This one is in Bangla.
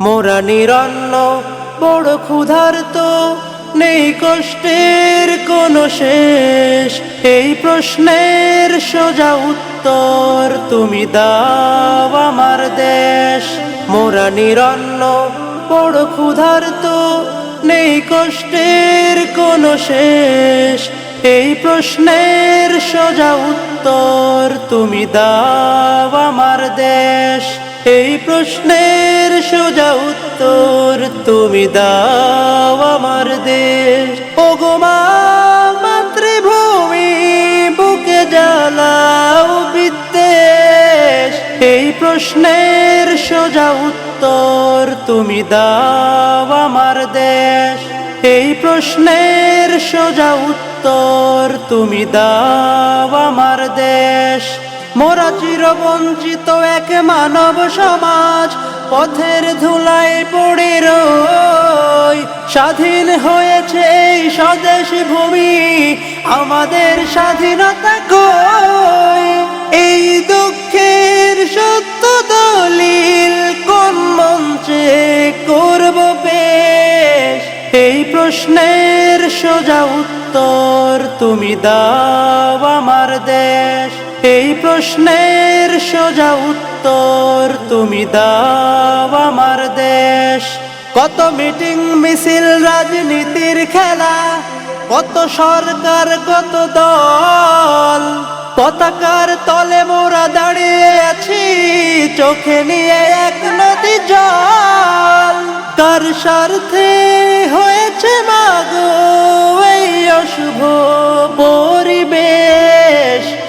মোরা নিরন্ন, বড় ক্ষুধার্ত, নেই কষ্টের কোনো শেষ। এই প্রশ্নের সোজা উত্তর তুমি দাও আমার দেশ। মোরা নিরন্ন, বড় ক্ষুধার্ত, নেই কষ্টের কোনো শেষ। এই প্রশ্নের সোজা উত্তর তুমি দাও আমার দেশ। এই প্রশ্নের সোজা উত্তর তুমি দাও আমার দেশ। ও গো মা, মাতৃভূমি, বুকে জ্বালাও বিদ্বেষ। এই প্রশ্নের সোজা উত্তর তুমি দাও আমার দেশ। এই প্রশ্নের সোজা উত্তর তুমি দাও আমার দেশ। মোরা চিরবঞ্চিত এক মানব সমাজ, পথের ধুলায় পড়ে স্বাধীন হয়েছে এই স্বদেশ ভূমি, আমাদের স্বাধীনতা কই? এই দুঃখের সত্য দলিল কোন মঞ্চে করব পেশ? এই প্রশ্নের সোজা উত্তর তুমি দাও আমার দেশ। এই প্রশ্নের সোজা উত্তর তুমি দাও আমার দেশ। কত মিটিং, মিছিল, রাজনীতির খেলা, কত সরকার, কত দল, পতাকার তলে মোরা দাঁড়িয়ে আছি, চোখে নিয়ে এক নদী জল। কার স্বার্থে হয়েছে মাগো